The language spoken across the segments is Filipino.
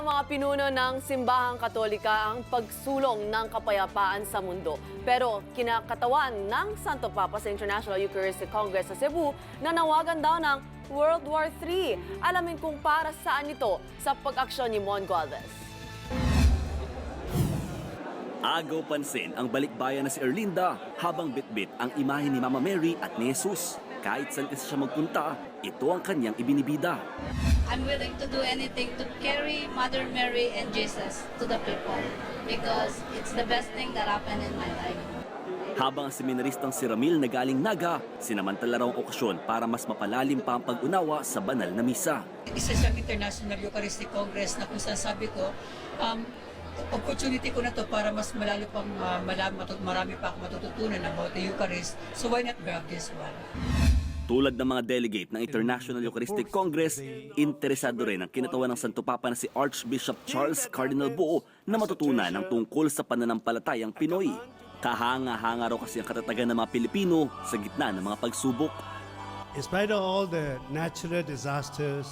ng mga pinuno ng simbahang katolika ang pagsulong ng kapayapaan sa mundo. Pero kinakatawan ng Santo Papa sa International Eucharistic Congress sa Cebu na nawagan daw ng World War III. Alamin kung para saan ito sa pag-aksyon ni Mon Gualvez. Agaw pansin ang balikbayan na si Erlinda habang bitbit ang imahe ni Mama Mary at ni Jesus. Kahit saan kasi siya magpunta, ito ang kanyang ibinibida. I'm willing to do anything to carry Mother Mary and Jesus to the people because it's the best thing that happened in my life. Habang ang seminaristang si Ramil na galing Naga, sinamantala raw ang okasyon para mas mapalalim pa ang pag-unawa sa banal na misa. isa siyang International Eucharistic Congress na kung saan sabi ko, um, opportunity ko na to para mas malalo pang uh, malam, matut- marami pa ako matututunan about the Eucharist. So why not grab this one? Tulad ng mga delegate ng International Eucharistic Congress, interesado rin ang kinatawan ng Santo Papa na si Archbishop Charles Cardinal Bo na matutunan ang tungkol sa pananampalatayang Pinoy. Kahanga-hanga raw kasi ang katatagan ng mga Pilipino sa gitna ng mga pagsubok. In spite of all the natural disasters,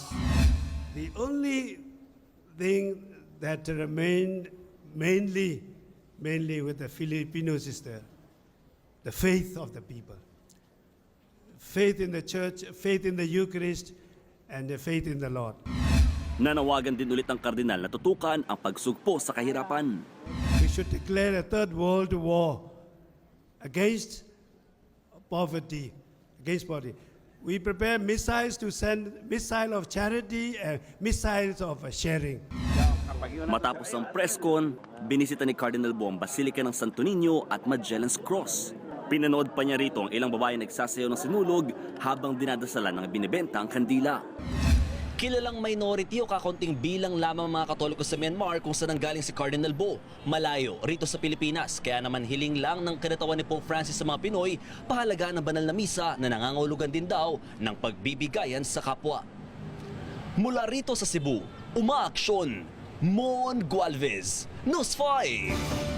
the only thing that remained mainly, mainly with the Filipinos is the, the faith of the people. Faith in the church, faith in the Eucharist, and the faith in the Lord. Nanawagan din ulit ang kardinal na tutukan ang pagsugpo sa kahirapan. We should declare a third world war against poverty, against poverty. We prepare missiles to send missile of charity and missiles of sharing. Matapos ang press con, binisita ni Cardinal Bo ang Basilica ng Santo Niño at Magellan's Cross. Pinanood pa niya rito ang ilang babae nagsasayaw ng sinulog habang dinadasalan ng binibenta ang kandila. Kilalang minority o kakonting bilang lamang mga katoliko sa Myanmar kung saan nanggaling si Cardinal Bo. Malayo rito sa Pilipinas. Kaya naman hiling lang ng kinatawan ni Pope Francis sa mga Pinoy, pahalaga ng banal na misa na nangangahulugan din daw ng pagbibigayan sa kapwa. Mula rito sa Cebu, umaaksyon, Mon Gualvez, News 5!